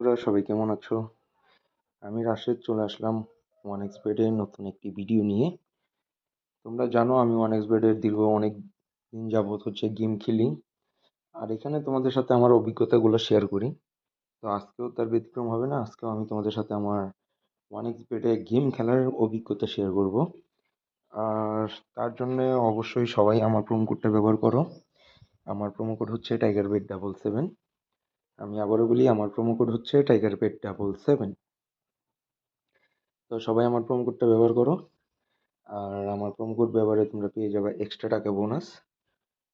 তোমরা সবাই কেমন আছো? আমি রাশেদ, চলে আসলাম ওয়ান এক্স বেডের নতুন একটি ভিডিও নিয়ে। তোমরা জানো আমি ওয়ান এক্স বেডের দীর্ঘ অনেক দিন যাবৎ হচ্ছে গেম খেলি। আর এখানে তোমাদের সাথে আমার অভিজ্ঞতাগুলো শেয়ার করি। তো আজকেও তার ব্যতিক্রম হবে না, আজকেও আমি তোমাদের সাথে আমার ওয়ান এক্স বেডে গেম খেলার অভিজ্ঞতা শেয়ার করব। আর তার জন্যে অবশ্যই সবাই আমার প্রোমো কোডটা ব্যবহার করো। আমার প্রোমো কোড হচ্ছে টাইগার বেড ডাবল সেভেন আমি আবারও বলি, আমার প্রোমো কোড হচ্ছে টাইগার পেট ডাবল সেভেন তো সবাই আমার প্রোমো কোডটা ব্যবহার করো। আর আমার প্রোমো কোড ব্যবহারে তোমরা পেয়ে যাবে এক্সট্রা টাকা বোনাস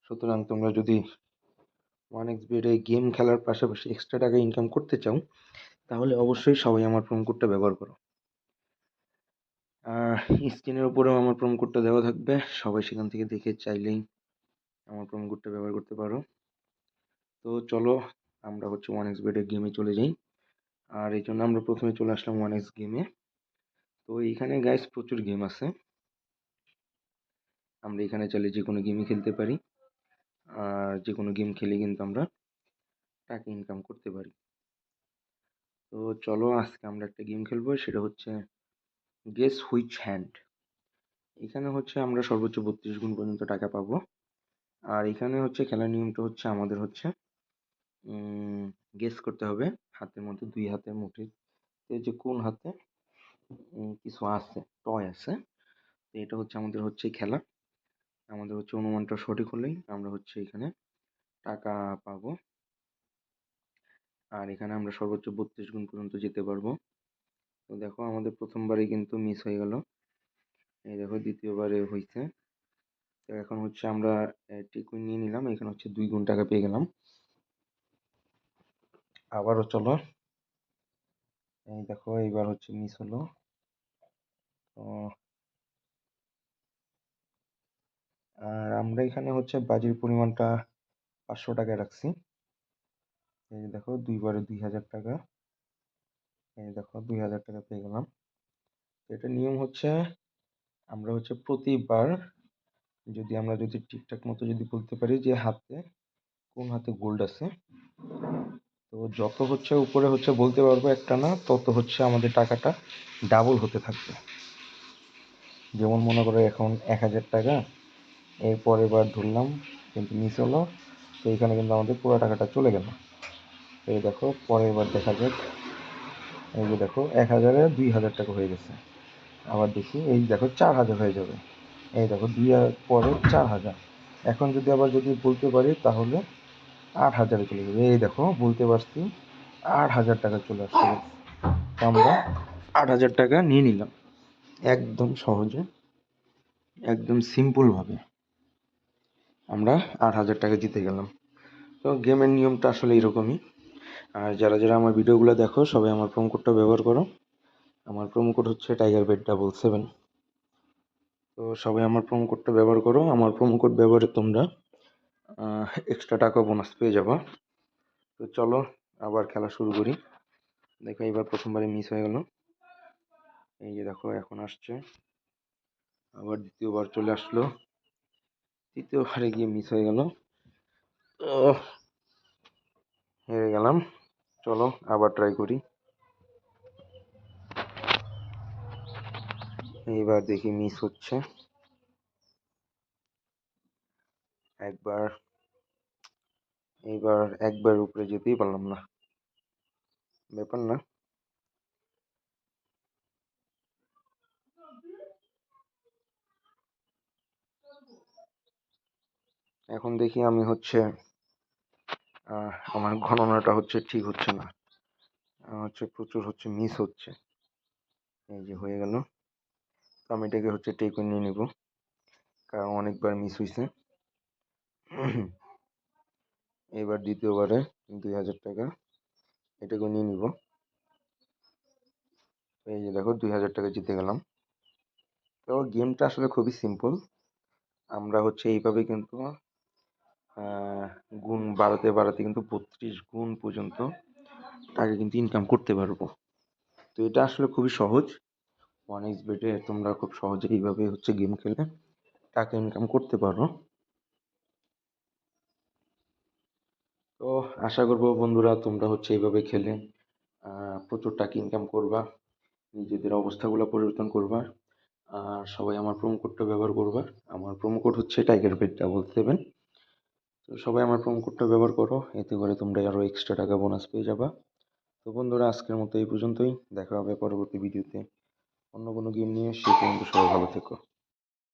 সুতরাং তোমরা যদি ওয়ান এক্স বিডে গেম খেলার পাশাপাশি এক্সট্রা টাকা ইনকাম করতে চাও, তাহলে অবশ্যই সবাই আমার প্রোমো কোডটা ব্যবহার করো। আর স্ক্রিনের উপরেও আমার প্রোমো কোডটা দেওয়া থাকবে। সবাই সেখান থেকে দেখে চাইলেই আমার প্রোমো কোডটা ব্যবহার করতে পারো। তো চলো আমরা হচ্ছে ওয়ান এক্স বেডের গেমে চলে যাই। আর এই জন্য আমরা প্রথমে চলে আসলাম ওয়ান এক্স গেমে তো এইখানে গাইস প্রচুর গেম আছে। আমরা এখানে চাইলে যে কোনো গেমই খেলতে পারি। আর যে কোনো গেম খেলে কিন্তু আমরা টাকা ইনকাম করতে পারি। তো চলো আজকে আমরা একটা গেম খেলব, সেটা হচ্ছে গেস হুইচ হ্যান্ড এখানে হচ্ছে আমরা সর্বোচ্চ বত্রিশ গুণ পর্যন্ত টাকা পাবো। আর এখানে হচ্ছে খেলার নিয়মটা হচ্ছে আমাদের হচ্ছে গেস করতে হবে। হাতের মধ্যে দুই হাতের মুঠি। যে কোন হাতে? কিছু আছে টয় আছে। তো এটা হচ্ছে আমাদের হচ্ছে খেলা। আমাদের হচ্ছে অনুমানটা সঠিক হলেই আমরা হচ্ছে এখানে টাকা পাবো। আর এখানে আমরা সর্বোচ্চ বত্রিশ গুণ পর্যন্ত যেতে পারব। তো দেখো, আমাদের প্রথমবারই কিন্তু মিস হয়ে গেল। এই দেখো, দ্বিতীয়বারে হয়েছে তো এখন হচ্ছে আমরা টিকুইন নিয়ে নিলাম। এখানে হচ্ছে দুই গুণ টাকা পেয়ে গেলাম। আবারও চলো। এই দেখো, এইবার হচ্ছে মিস হলো। তো আর আমরা এখানে হচ্ছে বাজির পরিমাণটা পাঁচশো টাকায় রাখছি। এই দেখো দুইবারে দুই হাজার টাকা। এই দেখো, দুই হাজার টাকা পেয়ে গেলাম। এটা নিয়ম হচ্ছে, আমরা হচ্ছে প্রতিবার যদি আমরা যদি ঠিকঠাক মতো যদি বলতে পারি যে হাতে, কোন হাতে গোল্ড আছে? তো যত হচ্ছে উপরে হচ্ছে বলতে পারব একটা না, তত হচ্ছে আমাদের টাকাটা ডাবল হতে থাকবে। যেমন মনে করো এখন এক হাজার টাকা, এরপর বার ধরলাম কিন্তু মিস হলো, তো এখানে কিন্তু আমাদের পুরো টাকাটা চলে গেল। এই দেখো, পরের বার দেখা যাক। এই যে দেখো, এক হাজারে দুই হাজার টাকা হয়ে গেছে। আবার দেখি, এই দেখো চার হাজার হয়ে যাবে। এই দেখো, দুই হাজার পরে চার হাজার। এখন যদি আবার যদি বলতে পারি তাহলে আট হাজারে চলে যাবে এই দেখো, বলতে পারছি আট হাজার টাকা চলে আসছে। আমরা আট হাজার টাকা নিয়ে নিলাম। একদম সহজে, একদম সিম্পলভাবে আমরা আট হাজার টাকা জিতে গেলাম। তো গেমের নিয়মটা আসলে এরকমই। আর যারা যারা আমার ভিডিওগুলো দেখো, সবাই আমার প্রোমো কোডটা ব্যবহার করো। আমার প্রোমো কোড হচ্ছে টাইগার বেড ডাবল সেভেন তো সবাই আমার প্রোমো কোডটা ব্যবহার করো। আমার প্রোমো কোড ব্যবহারে তোমরা এক্সট্রা টাকা বোনাস পেয়ে যাবা। তো চলো, আবার খেলা শুরু করি। দেখো এবার প্রথমবারে মিস হয়ে গেল। এই যে দেখো, এখন আসছে। আবার দ্বিতীয়বার চলে আসলো। তৃতীয়বারে গিয়ে মিস হয়ে গেল। হেরে গেলাম। চলো, আবার ট্রাই করি। এইবার দেখি মিস হচ্ছে। একবার এইবার একবার উপরে যেতেই পারলাম না। ব্যাপার না। এখন দেখি আমি হচ্ছে আমার গণনাটা হচ্ছে ঠিক হচ্ছে না। হচ্ছে প্রচুর হচ্ছে মিস হচ্ছে। এই যে হয়ে গেল। তো আমি এটাকে হচ্ছে টেকে নিয়ে নেব। কারণ অনেকবার মিস হয়েছে এবার দ্বিতীয়বারে দুই হাজার টাকা এটাকে নিয়ে নিব। এই যে দেখো, দুই হাজার টাকা জিতে গেলাম। তো গেমটা আসলে খুবই সিম্পল আমরা হচ্ছে এইভাবে কিন্তু গুণ বাড়াতে বাড়াতে কিন্তু বত্রিশ গুণ পর্যন্ত টাকা কিন্তু ইনকাম করতে পারব। তো এটা আসলে খুবই সহজ। ওয়ান এক্স বেটে তোমরা খুব সহজে এইভাবে হচ্ছে গেম খেলে টাকা ইনকাম করতে পারো। তো আশা করব বন্ধুরা তোমরা হচ্ছে এইভাবে খেলে প্রচুর টাকা ইনকাম করবা, নিজেদের অবস্থাগুলো পরিবর্তন করবা, আর সবাই আমার প্রোমো কোডটা ব্যবহার করবা। আমার প্রোমো কোড হচ্ছে টাইগার পেট ডাবল সেভেন তো সবাই আমার প্রোমো কোডটা ব্যবহার করো, এতে করে তোমরা আরও এক্সট্রা টাকা বোনাস পেয়ে যাবা। তো বন্ধুরা আজকের মতো এই পর্যন্তই, দেখা হবে পরবর্তী ভিডিওতে অন্য কোনো গেম নিয়ে সে পর্যন্ত সবাই ভালো থেকো।